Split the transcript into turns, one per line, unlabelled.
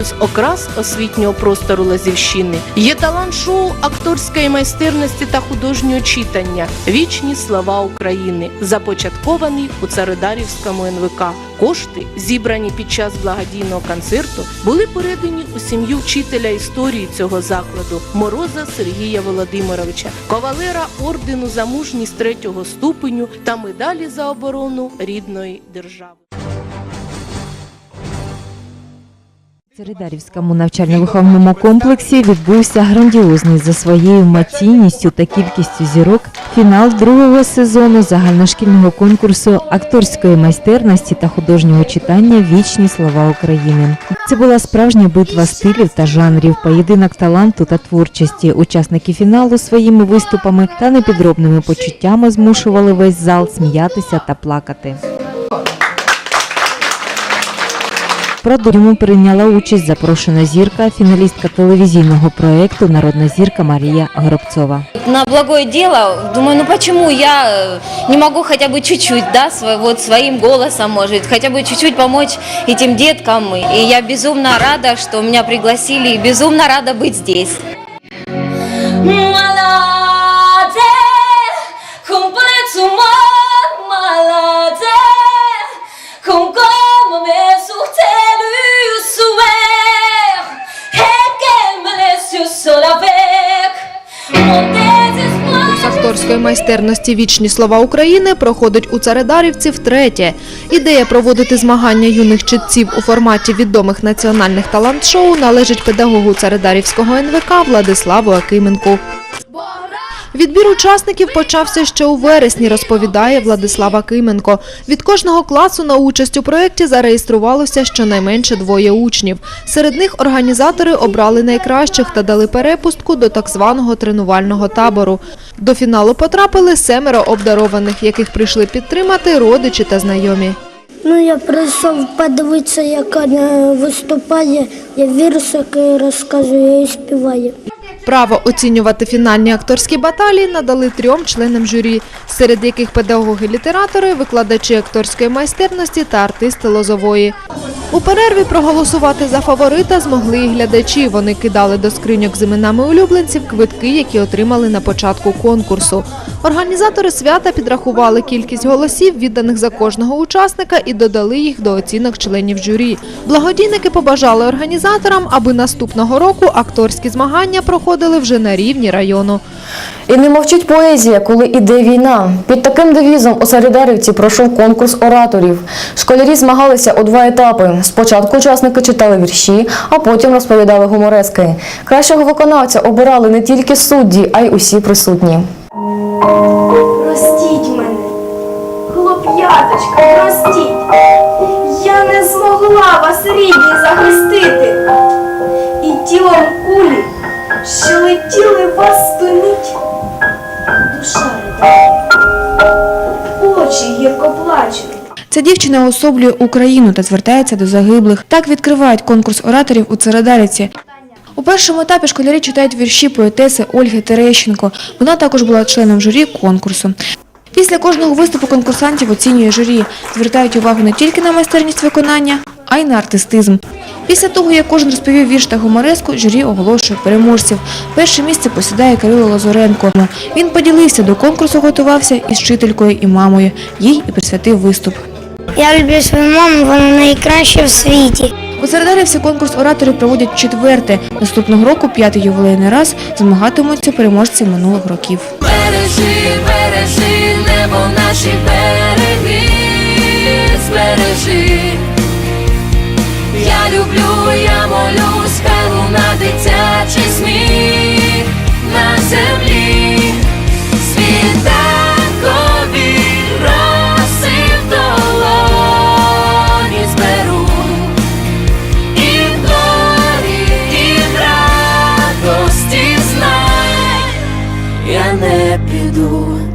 з окрас освітнього простору Лазівщини є талант шоу акторської майстерності та художнього читання Вічні слова України, започаткований у Царидарівському НВК. Кошти, зібрані під час благодійного концерту, були передані у сім'ю вчителя історії цього закладу Мороза Сергія Володимировича, кавалера ордену за мужність третього ступеню та медалі за оборону рідної держави.
В Середарівському навчально-виховному комплексі відбувся грандіозний за своєю емоційністю та кількістю зірок фінал другого сезону загальношкільного конкурсу акторської майстерності та художнього читання Вічні слова України. Це була справжня битва стилів та жанрів, поєдинок таланту та творчості. Учасники фіналу своїми виступами та непідробними почуттями змушували весь зал сміятися та плакати. В продуму прийняла участь запрошена зірка, фіналістка телевізійного проєкту Народна зірка Марія Горобцова.
на благое дело, думаю, ну почему я э, не могу хотя бы чуть-чуть, да, свой, вот своим голосом, может, хотя бы чуть-чуть помочь этим деткам. И я безумно рада, что меня пригласили, и безумно рада быть здесь.
Молоде,
Акторської майстерності Вічні слова України проходить у Царедарівці втретє. Ідея проводити змагання юних читців у форматі відомих національних талант-шоу належить педагогу Царедарівського НВК Владиславу Акименку. Відбір учасників почався ще у вересні, розповідає Владислав Акименко. Від кожного класу на участь у проєкті зареєструвалося щонайменше двоє учнів. Серед них організатори обрали найкращих та дали перепустку до так званого тренувального табору. До фіналу потрапили семеро обдарованих, яких прийшли підтримати родичі та знайомі.
Ну, я прийшов подивитися, як вона виступає. Я віршики розказую і співаю.
Право оцінювати фінальні акторські баталії надали трьом членам журі, серед яких педагоги-літератори, викладачі акторської майстерності та артисти лозової. У перерві проголосувати за фаворита змогли і глядачі. Вони кидали до скриньок з іменами улюбленців квитки, які отримали на початку конкурсу. Організатори свята підрахували кількість голосів, відданих за кожного учасника, і додали їх до оцінок членів журі. Благодійники побажали організаторам, аби наступного року акторські змагання проходили вже на рівні району.
І не мовчить поезія, коли іде війна. Під таким девізом у Середарівці пройшов конкурс ораторів. Школярі змагалися у два етапи. Спочатку учасники читали вірші, а потім розповідали гуморески. Кращого виконавця обирали не тільки судді, а й усі присутні.
Простіть мене, хлоп'яточка, простіть. Я не змогла вас рідні захистити. І тілом кулі, що летіли вас спинить. Душа ридає, очі гірко плачуть.
Ця дівчина особлює Україну та звертається до загиблих. Так відкривають конкурс ораторів у Цередарівці. У першому етапі школярі читають вірші поетеси Ольги Терещенко. Вона також була членом журі конкурсу. Після кожного виступу конкурсантів оцінює журі, звертають увагу не тільки на майстерність виконання, а й на артистизм. Після того, як кожен розповів вірш та гумореску, журі оголошує переможців. Перше місце посідає Кирило Лазуренко. Він поділився до конкурсу, готувався із вчителькою і мамою. Їй і присвятив виступ.
Я люблю свою маму, вона найкраща в світі.
У Середарівці конкурс ораторів проводять четверте. Наступного року, п'ятий ювілейний раз, змагатимуться переможці минулих років.
Бережи, бережи, небо наші береги, збережи. Я люблю, я молюсь, хай луна дитячий сміх на землі. веду.